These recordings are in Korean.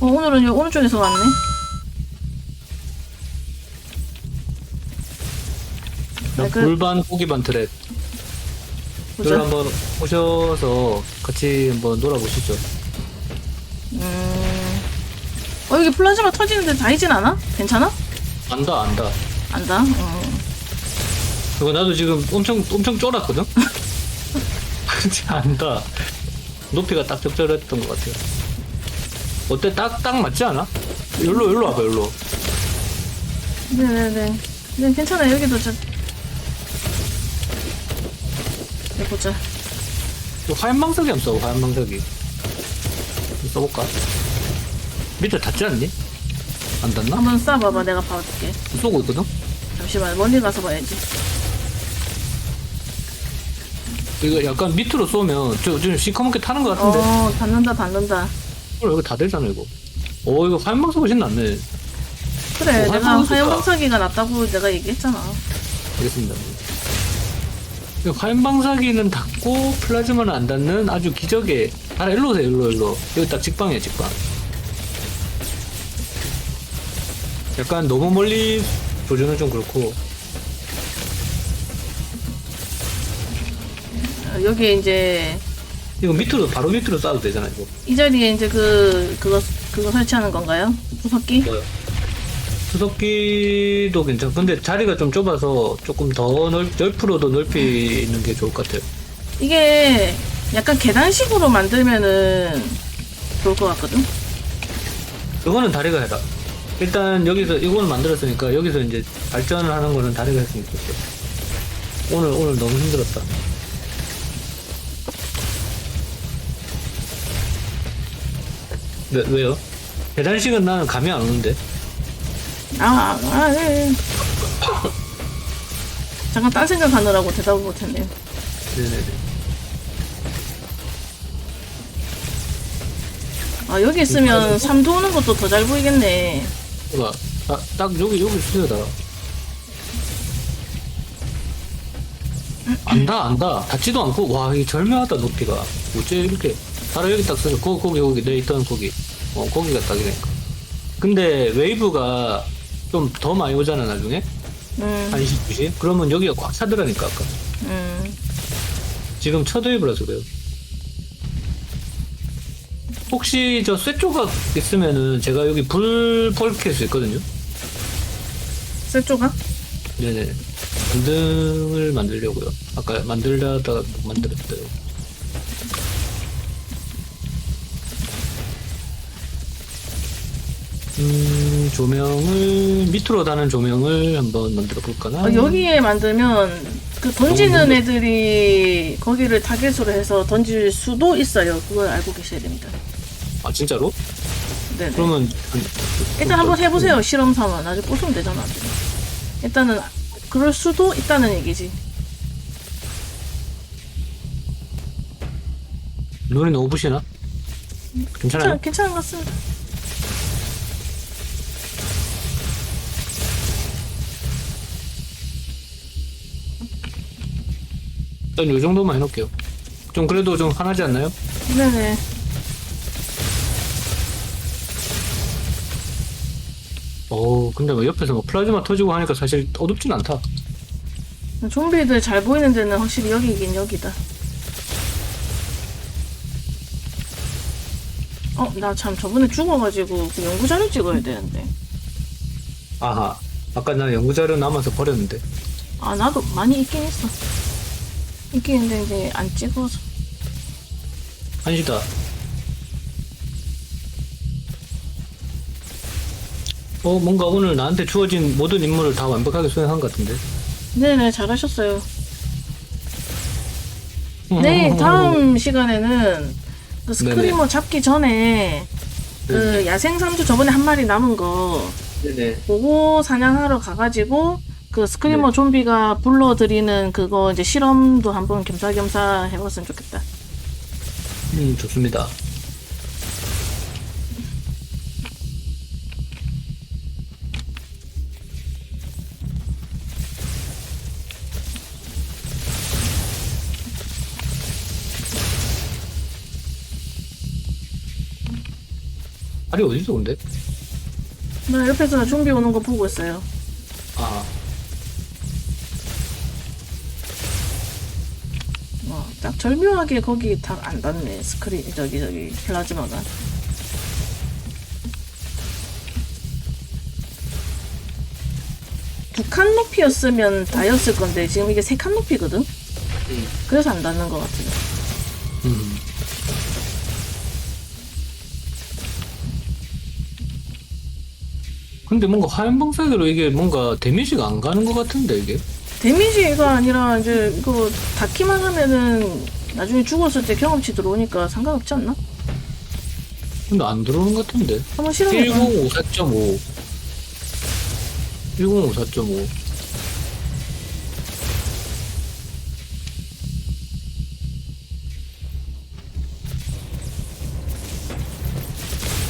어, 오늘은 여기 오른쪽에서 왔네. 나 네, 그- 불반 고기반 트랩. 보자. 한번 오셔서 같이 한번 놀아보시죠. 음. 어, 여기 플라즈마 터지는데 다이진 않아? 괜찮아? 안다 안다. 안다. 어. 이거 나도 지금 엄청 엄청 쫄았거든. 근데 안다. 높이가 딱 적절했던 것 같아요. 어때? 딱 딱 맞지 않아? 여기로 여기로 와봐 여기로. 네네네. 네, 괜찮아. 여기도 저. 네, 보자. 이거 화염 방석이 없어 화염 방석이. 써볼까? 밑에 닿지 않니? 안 닿나? 한번 쏴봐봐. 내가 봐줄게. 쏘고 있거든. 잠시만. 멀리 가서 봐야지. 이거 약간 밑으로 쏘면 저 지금 시커멓게 타는 것 같은데. 어, 닿는다, 닿는다. 어, 이거 다 되잖아 이거. 어 이거 화염 방석 훨씬 낫네. 그래, 어, 내가 화염방사기가- 화염방사기가 낫다고 내가 얘기했잖아. 알겠습니다. 이 화염 방사기는 닿고 플라즈마는 안 닿는 아주 기적의 아 일로 오세요 일로 일로 여기 딱 직방이야 직방. 약간 너무 멀리 조준은 좀 그렇고 어, 여기 이제 이거 밑으로 바로 밑으로 쏴도 되잖아 이거. 이 자리에 이제 그 그거 그거 설치하는 건가요? 부석기? 뭐요? 수석기도 괜찮고 근데 자리가 좀 좁아서 조금 더 넓, 옆으로도 넓히는 게 좋을 것 같아요. 이게 약간 계단식으로 만들면은 좋을 것 같거든. 그거는 다리가 해라. 일단 여기서 이거는 만들었으니까 여기서 이제 발전을 하는 거는 다리가 했으면 좋겠어. 오늘 오늘 너무 힘들었다. 왜 왜요? 계단식은 나는 감이 안 오는데. 아, 아, 예, 예. 잠깐 딴 생각하느라고 대답을 못했네요. 네네네. 아 여기 있으면 삼 도는 것도 더 잘 보이겠네. 봐. 아, 딱 여기 여기 수요다. 안다 안다 닿지도 않고 와이 절묘하다 높이가 어째 이렇게 바로 여기 딱 써서 거, 거기 거기 내 있던 거기 어 거기가 딱이니까 근데 웨이브가 좀 더 많이 오잖아 나중에 음, 1시 2시 그러면 여기가 꽉 차더라니까 아까 음. 지금 첫 웨이브라서 그래요 혹시 저 쇠 조각 있으면은 제가 여기 불수 있거든요 쓸 조각? 네네. 전등을 만들려고요. 아까 만들려다가 못 만들었어요. 음, 조명을, 밑으로 다는 조명을 한번 만들어 볼까나? 어, 여기에 만들면 그 던지는 애들이 거기를 타겟으로 해서 던질 수도 있어요. 그걸 알고 계셔야 됩니다. 아, 진짜로? 네. 그러면, 일단 한번 해보세요. 실험 삼아. 나중에 부수면 되잖아. 일단은 그럴 수도 있다는 얘기지. 눈이 너무 부시나? 괜찮아요? 괜찮, 괜찮은 것 같습니다. 일단 요 정도만 해놓을게요. 좀 그래도 좀 화나지 않나요? 네네. 어 근데 뭐 옆에서 뭐 플라즈마 터지고 하니까 사실 어둡진 않다. 좀비들 잘 보이는 데는 확실히 여기긴 여기다. 어, 나 참 저번에 죽어가지고 그 연구자료 찍어야 되는데. 아하. 아까 나 연구자료 남아서 버렸는데. 아, 나도 많이 있긴 있어. 있긴 있는데 이제 안 찍어서. 한시다. 어, 뭔가 오늘 나한테 주어진 모든 임무를 다 완벽하게 수행한 것 같은데. 네네, 잘하셨어요. 음, 네, 다음 시간에는 그. 스크리머 잡기 전에 그 야생삼주 저번에 한 마리 남은 거 네네. 보고 사냥하러 가가지고 그 스크리머 네. 좀비가 불러들이는 그거 이제 실험도 한번 겸사겸사 해봤으면 좋겠다. 음, 좋습니다. 발이 어디서 온대? 나 옆에서 좀비 오는 거 보고 있어요. 어, 딱 절묘하게 거기 다안 닿네. 스크린, 저기, 저기, 플라즈마가. 두 칸 높이였으면 다였을 건데, 지금 이게 세 칸 높이거든? 그래서 안 닿는 것 같아요. 음. 근데 뭔가 화염 방사기로 이게 뭔가 데미지가 안 가는 것 같은데 이게 데미지가 아니라, 이제, 이거 닿기만 하면은, 나중에 죽었을 때 경험치 들어오니까 상관없지 않나? 근데 안 들어오는 것 같은데 한번 실험해봐. 1054.5 1054.5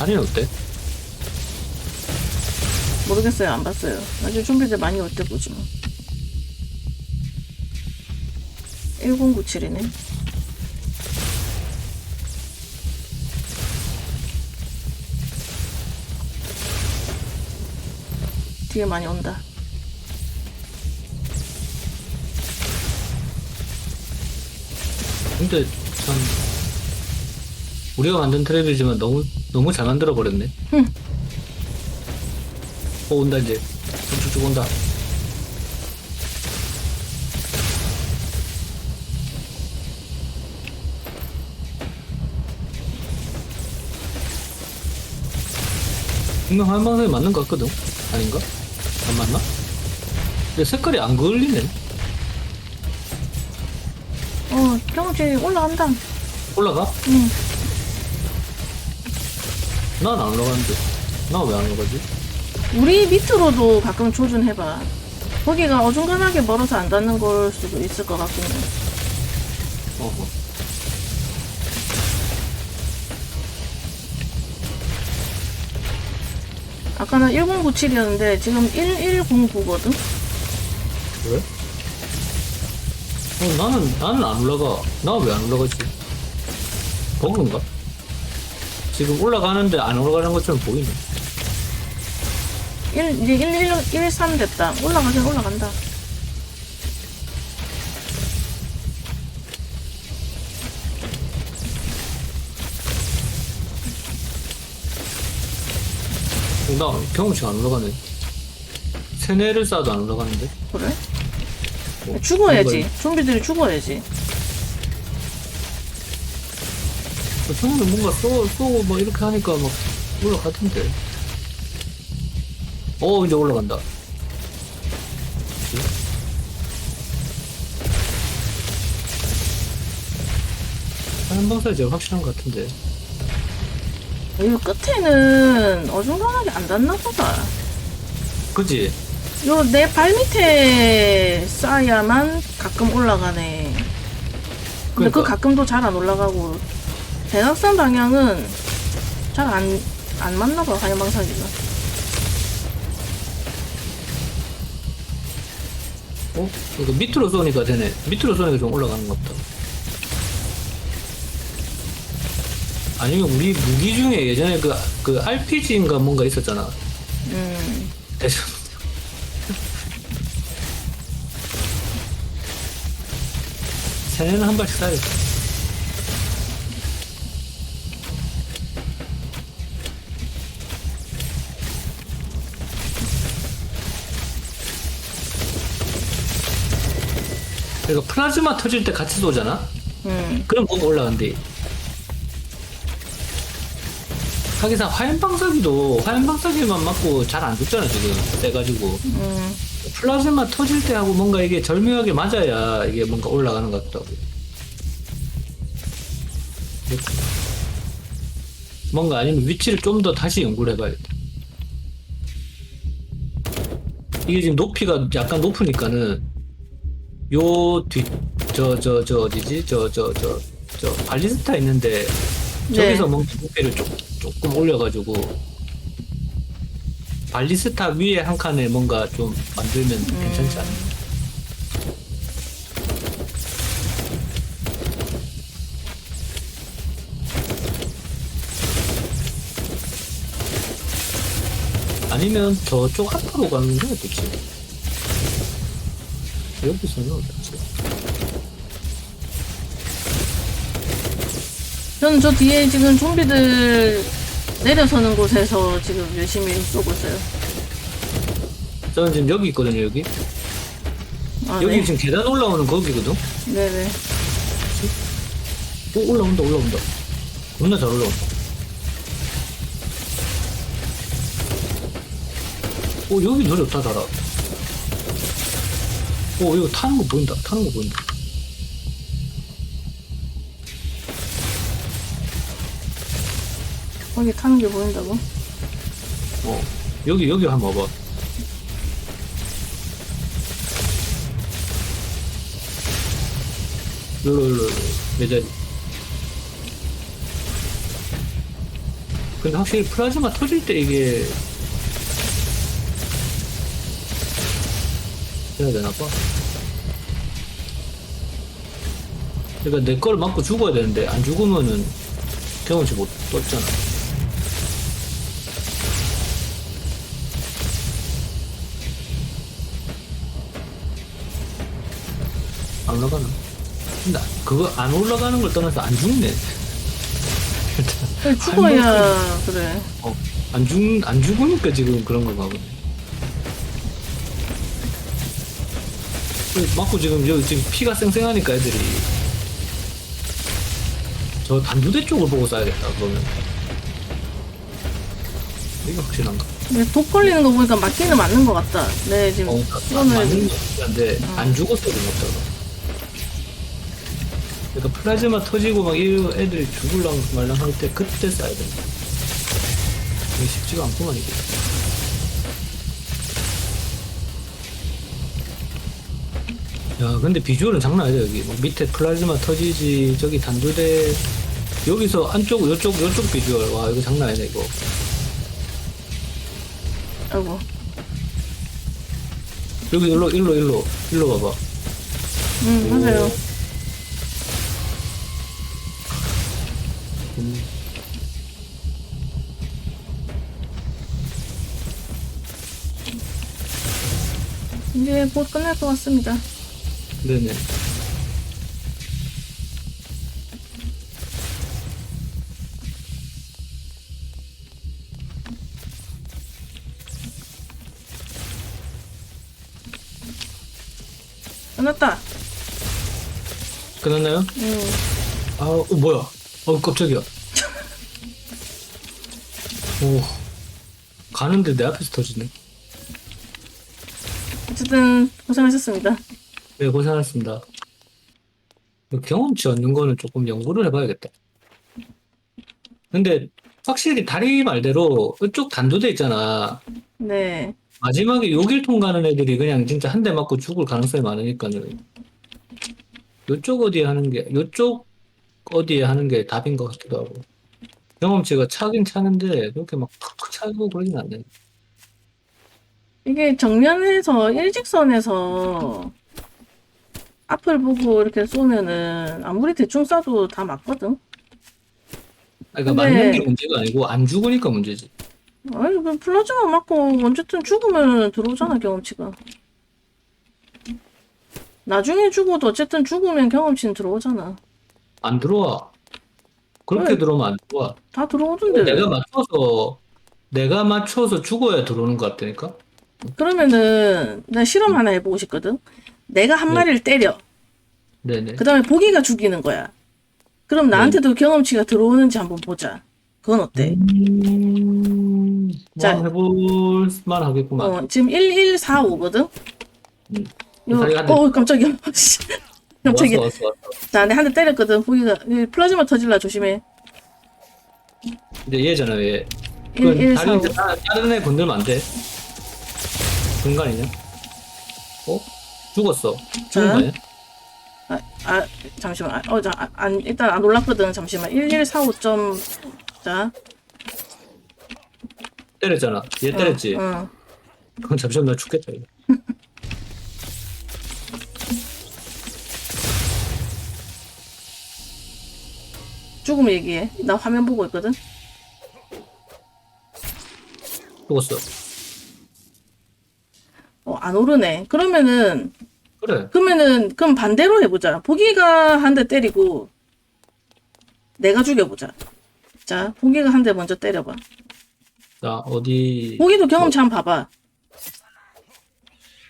아니는 어때? 모르겠어요. 안 봤어요. 나중에 좀비들 많이 올 때 보지 뭐. 1097이네. 뒤에 많이 온다. 근데 참 우리가 만든 트랩이지만 너무 너무 잘 만들어 버렸네. 응. 어 온다 이제 쭉쭉 온다. 분명 한방사에 맞는 것 같거든. 아닌가? 안 맞나? 근데 색깔이 안 걸리네. 어, 경험치 올라간다. 올라가? 응. 난 안 올라가는데. 나 왜 안 올라가지? 우리 밑으로도 가끔 조준해봐. 거기가 어중간하게 멀어서 안 닿는 걸 수도 있을 것 같긴 해. 어허. 아까는 1097이었는데 지금 1109거든? 그래? 어, 나는, 나는 안 올라가. 나 왜 안 올라가지? 버그인가? 지금 올라가는데 안 올라가는 것처럼 보이네. 1, 이제 11, 13 됐다. 올라가긴 올라간다. 나 경험치가 안 올라가네. 세뇌를 쌓아도 안 올라가는데? 그래? 뭐, 죽어야지. 좀비들이 죽어야지. 어, 처음에 뭔가 쏘, 쏘고 막 이렇게 하니까 막 올라가던데. 어, 이제 올라간다. 한방사 이제 확실한 것 같은데. 이 끝에는 어중간하게 안 닿나 보다. 그지? 요 내 발 밑에 쌓아야만 가끔 올라가네. 근데 그 그러니까. 가끔도 잘 안 올라가고 대각선 방향은 잘 안 안 맞나 봐 화염방사기가. 어? 이거 밑으로 쏘니까 되네. 밑으로 쏘니까 좀 올라가는 것 같다. 아니면 우리 무기 중에 예전에 그, 그 RPG인가 뭔가 있었잖아. 음. 대전. 세네는 한 발씩 쏴야겠다. 그리고 플라즈마 터질 때 같이 쏘잖아? 음. 그럼 뭔가 올라간대. 하기사 화염 방사기도 화염 방사기만 맞고 잘 안 죽잖아 지금 세가지고 음. 플라즈마 터질 때 하고 뭔가 이게 절묘하게 맞아야 이게 뭔가 올라가는 것 같다고. 뭔가 아니면 위치를 좀 더 다시 연구를 해봐야겠다. 이게 지금 높이가 약간 높으니까는 요 뒤, 저, 저, 저, 어디지? 저, 저, 저, 저, 발리스타 있는데 저기서 네. 뭔가 높이를 조, 조금 올려가지고 발리스타 위에 한 칸에 뭔가 좀 만들면 괜찮지 않나? 아니면 저쪽 앞으로 가는 게 어떻지? 여기서는 어떻지? 저는 저 뒤에 지금 좀비들 내려서는 곳에서 지금 열심히 쏘고 있어요. 저는 지금 여기 있거든요, 여기. 아, 여기 네. 지금 계단 올라오는 거기거든? 네네. 오, 올라온다, 올라온다. 겁나 잘 올라온다. 오, 여기 노래 좋다, 달아. 오, 이거 타는 거 보인다, 타는 거 보인다. 거기 타는 게 보인다고? 어, 여기, 여기 한번 봐봐. 일로, 일로, 일로. 내 자리. 근데 확실히 플라즈마 터질 때 이게 해야 되나 봐. 그러니까 내 걸 맞고 죽어야 되는데 안 죽으면은 경험치 못 떴잖아. 안 올라가나? 근데 그거 안 올라가는 걸 떠나서 안 죽네. 그래, 죽어야 그래. 어, 안 죽, 안 죽으니까 지금 그런 건가 보네. 그 맞고 지금 여기 지금 피가 쌩쌩하니까 애들이 저 단두대 쪽을 보고 쏴야겠다 그러면 이게 확실한가? 근데 독 걸리는 거 보니까 맞기는 맞는 것 같다. 네, 지금 어, 이거는 맞는 거 같은데 안 죽었어 그렇다가 그러니까 플라즈마 터지고 막이 애들이 죽을랑 말랑 할 때 그때 쏴야 된다. 이게 쉽지가 않구만 이게 야 근데 비주얼은 장난 아니야 여기. 뭐 밑에 플라즈마 터지지 저기 단두대 여기서 안쪽 요쪽 요쪽 비주얼. 와 이거 장난 아니네 이거. 아이고. 여기 일로 일로 일로 일로 봐봐. 음, 맞아요. 이제 곧 끝날 것 같습니다. 네네. 끝났다. 끝났나요? 음. 아, 어, 뭐야? 어, 깜짝이야. 오. 가는데 내 앞에서 터지네. 어쨌든 고생하셨습니다. 네, 고생하셨습니다. 그 경험치 얻는 거는 조금 연구를 해봐야겠다. 근데 확실히 다리 말대로 이쪽 단두대 있잖아. 네. 마지막에 요길 통과하는 애들이 그냥 진짜 한 대 맞고 죽을 가능성이 많으니까는 요쪽 어디에 하는 게 요쪽 어디에 하는 게 답인 것 같기도 하고 경험치가 차긴 차는데 그렇게 막 팍팍 차고 그러진 않네 이게 정면에서 일직선에서 앞을 보고 이렇게 쏘면은 아무리 대충 쏴도 다 맞거든. 그러니까 근데- 맞는 게 문제가 아니고 안 죽으니까 문제지 아니 그 플라즈마 맞고 어쨌든 죽으면 들어오잖아 경험치가. 나중에 죽어도 어쨌든 죽으면 경험치는 들어오잖아. 안 들어와 그렇게 왜? 들어오면 안 들어와 다 들어오던데. 내가 맞춰서 내가 맞춰서 죽어야 들어오는 것 같다니까 그러면은 나 실험 하나 해보고 싶거든. 내가 한 네. 마리를 때려. 네네 그 다음에 보기가 죽이는 거야. 그럼 나한테도 경험치가 들어오는지 한번 보자. 그건 어때? 음... 자. 뭐 해볼 만 하겠구만 어, 지금 1145거든? 음. 요. 어, 깜짝이야. 씨. 깜짝이야. 왔어 왔어 왔어 자, 내한 대 때렸거든. 보기가, 이 플라즈마 터질라 조심해. 이제 얘잖아 얘 그건 다리 1145. 이제 다- 다른 애 건들면 안 돼. 중간이냐? 어? 죽었어. 죽은 자. 거 아니야? 아, 아, 잠시만. 아, 어, 자, 아, 안, 일단 안 올랐거든. 잠시만. 1145 점. 자. 때렸잖아. 얘 때렸지. 어, 어. 그건 잠시만 나 죽겠다. 이거. 죽으면 얘기해. 나 화면 보고 있거든. 죽었어. 안 오르네. 그러면은 그래. 그러면은 그럼 반대로 해보자. 보기가 한 대 때리고 내가 죽여보자. 자, 보기가 한 대 먼저 때려봐. 자, 어디, 보기도 경험치 한번 봐봐.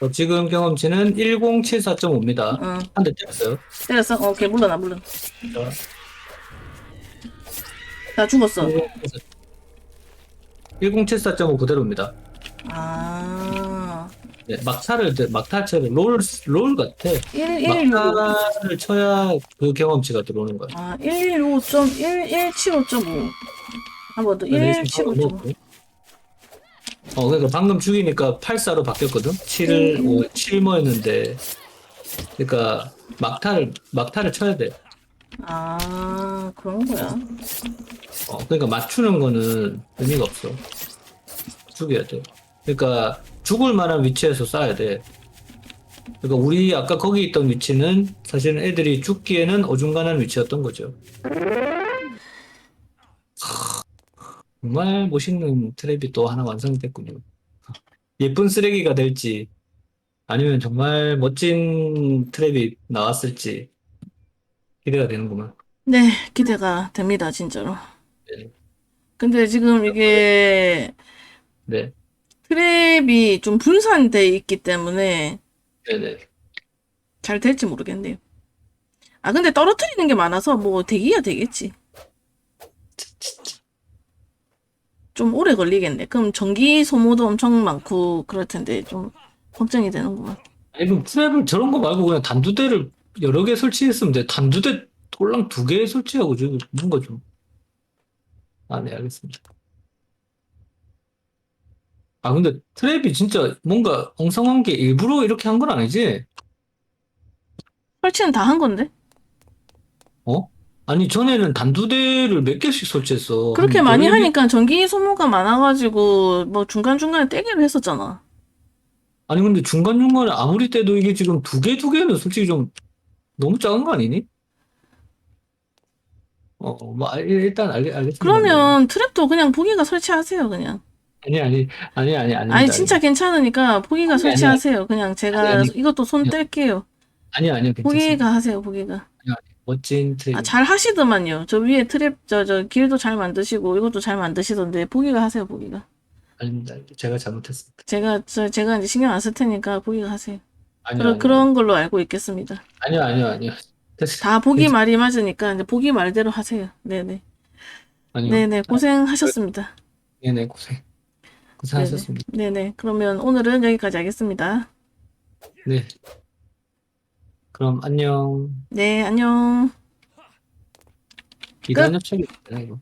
어, 지금 경험치는 1074.5입니다. 어, 한 대 때렸어요. 때렸어? 어, 오케이 물러나 물러나. 자, 나 죽었어. 1074.5 그대로입니다. 아, 네, 막타를, 때- 막타처럼 롤, 롤 같아. 116. 막타를 쳐야 그 경험치가 들어오는 거야. 아, 115.1175.5. 한번 더. 175.5. 어, 그러니까 방금 죽이니까 84로 바뀌었거든? 7을, 음. 5, 7모였는데, 그러니까 막타를, 막타를 쳐야 돼. 아, 그런 거야. 어, 그러니까 맞추는 거는 의미가 없어. 죽여야 돼. 그러니까 죽을 만한 위치에서 쏴야 돼. 그러니까 우리 아까 거기 있던 위치는 사실은 애들이 죽기에는 어중간한 위치였던 거죠. 하, 정말 멋있는 트랩이 또 하나 완성됐군요. 예쁜 쓰레기가 될지 아니면 정말 멋진 트랩이 나왔을지 기대가 되는구만. 네, 기대가 됩니다, 진짜로. 네. 근데 지금 이게 네, 트랩이 좀 분산돼 있기 때문에 네네. 잘 될지 모르겠네요. 아, 근데 떨어뜨리는 게 많아서 뭐 되기야 되겠지. 좀 오래 걸리겠네. 그럼 전기 소모도 엄청 많고 그럴 텐데 좀 걱정이 되는구만. 아니, 그럼 트랩을 저런 거 말고 그냥 단두대를 여러 개 설치했으면 돼. 단두대 꼴랑 두 개 설치하고 좀 뭔가 좀. 아, 네, 알겠습니다. 아, 근데 트랩이 진짜 뭔가 엉성한 게 일부러 이렇게 한 건 아니지? 설치는 다 한 건데? 어? 아니, 전에는 단두대를 몇 개씩 설치했어. 그렇게 한 많이 여러 개- 하니까 전기 소모가 많아가지고 뭐 중간중간에 떼기를 했었잖아. 아니, 근데 중간중간에 아무리 떼도 이게 지금 두 개, 두 개는 솔직히 좀 너무 작은 거 아니니? 어, 어, 뭐, 알- 일단 알, 알겠습니다. 그러면 트랩도 그냥 보기가 설치하세요, 그냥. 아니, 아니, 아니, 아니, 아니. 아니, 진짜 괜찮으니까 보기가 아니, 설치하세요. 그냥 제가 아니, 아니. 이것도 손 아니. 뗄게요. 아니요, 괜찮습니다. 보기가 하세요, 보기가. 멋진 트레이. 아, 잘 하시더만요. 저 위에 트랩, 저, 저, 길도 잘 만드시고, 이것도 잘 만드시던데, 보기가 하세요, 보기가. 아닙니다. 제가 잘못했습니다. 제가, 저, 제가 이제 신경 안 쓸 테니까, 보기가 하세요. 아니요, 그런, 아니요. 그런 걸로 알고 있겠습니다. 아니요, 아니요, 아니요. 됐어요. 다 보기 괜찮- 말이 맞으니까, 이제 보기 말대로 하세요. 네네. 아니요. 네네, 고생하셨습니다. 네네, 고생. 고생하셨습니다. 네네. 그러면 오늘은 여기까지 하겠습니다. 네. 그럼 안녕. 네, 안녕. 이단 협착이 있잖아, 이거.